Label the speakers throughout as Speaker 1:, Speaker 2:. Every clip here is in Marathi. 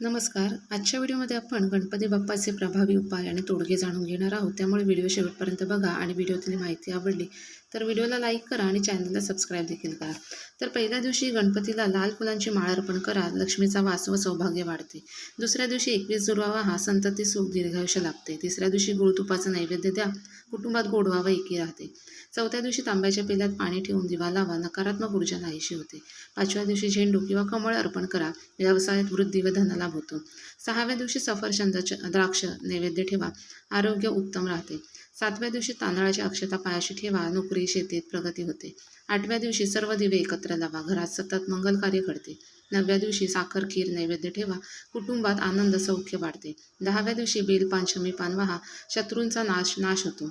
Speaker 1: नमस्कार. आजच्या व्हिडिओमध्ये आपण गणपती बाप्पाचे प्रभावी उपाय आणि तोडगे जाणून घेणार आहोत. त्यामुळे व्हिडिओ शेवटपर्यंत बघा आणि व्हिडिओतली माहिती आवडली तर व्हिडिओला लाईक करा आणि चॅनलला सबस्क्राईब देखील करा. तर पहिल्या दिवशी गणपतीला लाल फुलांची माळ अर्पण करा लक्ष्मीचा वास व सौभाग्य वाढते. दुसऱ्या दिवशी एकवीस जुळवावा हा संतती सुख दीर्घायुष्य लाभते. तिसऱ्या दिवशी गुळतुपाचं नैवेद्य द्या कुटुंबात गोडवा व एकी राहते. चौथ्या दिवशी तांब्याच्या पेल्यात पाणी ठेवून दिवा लावा नकारात्मक ऊर्जा नाहीशी होते. पाचव्या दिवशी झेंडू किंवा कमळ अर्पण करा व्यवसायात वृद्धी व धनलाभ होतो. सहाव्या दिवशी सफरचंदाचे द्राक्ष नैवेद्य ठेवा आरोग्य उत्तम राहते. सातव्या दिवशी तांदळाची अक्षता पायाशी ठेवा नोकरी शेतीत प्रगती होते. आठव्या दिवशी सर्व दिवे एकत्र लावा घरात सतत मंगल कार्य घडते. नवव्या दिवशी साखर खीर नैवेद्य ठेवा कुटुंबात आनंद सौख्य वाढते. दहाव्या दिवशी बेल पानशमी पान वहा शत्रूंचा नाश नाश होतो.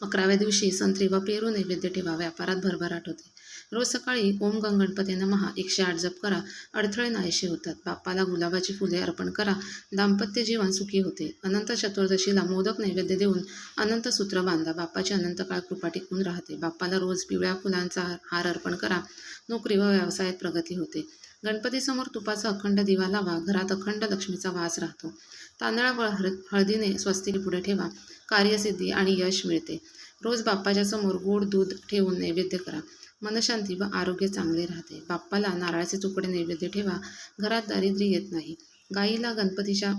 Speaker 1: अकराव्या दिवशी संत्री व पेरू नैवेद्य ठेवा व्यापारात भरभराट होते. रोज सकाळी ओम गंगणपती गणपती एकशे आठ जप करा अडथळे नाहीशे होतात. बाप्पाला गुलाबाची फुले अर्पण करा दाम्पत्य जीवन सुखी होते. अनंत चतुर्दशीला मोदक नैवेद्य देऊन अनंत सूत्र बांधा बाप्पाची अनंत काळ कृपा टिकून राहते. बाप्पाला रोज पिवळ्या फुलांचा हार अर्पण करा नोकरी व व्यवसायात प्रगती होते. गणपतीसमोर तुपाचा अखंड दिवा लावा घरात अखंड लक्ष्मीचा वास राहतो. तांदळावर हळ हळदीने स्वस्तिक पुढे ठेवा कार्यसिद्धी आणि यश मिळते. रोज बाप्पाच्या समोर गोड दूध ठेवून नैवेद्य करा. मनशांती व आरोग्य चांगले राहते. बाप्पाला नारळाचे तुकडे नैवेद्य ठेवा. घरात दारिद्र्य येत नाही. गाईला गणपतीच्या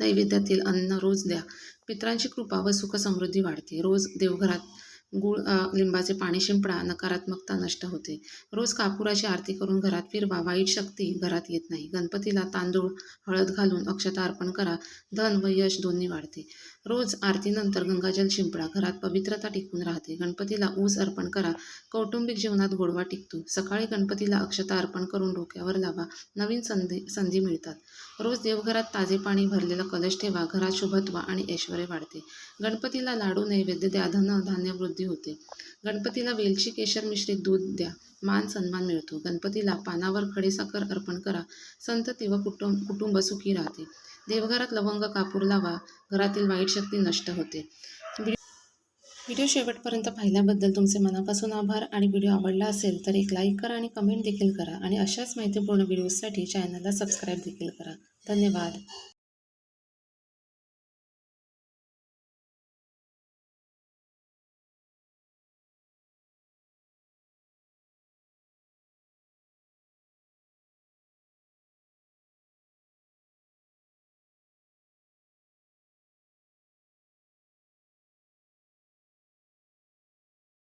Speaker 1: नैवेद्यातील अन्न रोज द्या. पित्रांची कृपा व सुख समृद्धी वाढते. रोज देवघरात गुळ लिंबाचे पाणी शिंपडा नकारात्मकता नष्ट होते. रोज कापुराची आरती करून घरात फिरवा वाईट शक्ती घरात येत नाही. गणपतीला तांदूळ हळद घालून अक्षता अर्पण करा धन व यश दोन्ही वाढते. रोज आरतीनंतर गंगाजल शिंपडा घरात पवित्रता टिकून राहते. गणपतीला ऊस अर्पण करा कौटुंबिक जीवनात गोडवा टिकतो. सकाळी गणपतीला अक्षता अर्पण करून डोक्यावर लावा नवीन संधी संधी मिळतात. रोज देवघरात ताजे पाणी भरलेला कलश ठेवा घरात शुभत्व आणि ऐश्वर वाढते. गणपतीला लाडू नैवेद्य द्या धन धान्य वृद्ध वृद्धी होते. गणपतीला वेलची केशर मिश्रित दूध द्या. मान सन्मान मिळतो. गणपतीला पानावर खडीसाखर अर्पण करा. संतती व कुटुंब कुटुंब सुखी राहते. देवघरात लवंग कापूर लावा. घरातील वाईट शक्ती नष्ट होते. व्हिडिओ शेवटपर्यंत पाहिल्याबद्दल तुमचे मनापासून आभार आणि व्हिडिओ आवडला असेल तर एक लाईक करा आणि कमेंट देखील करा. आणि अशाच माहितीपूर्ण व्हिडिओजसाठी चॅनलला सबस्क्राईब देखील करा. धन्यवाद.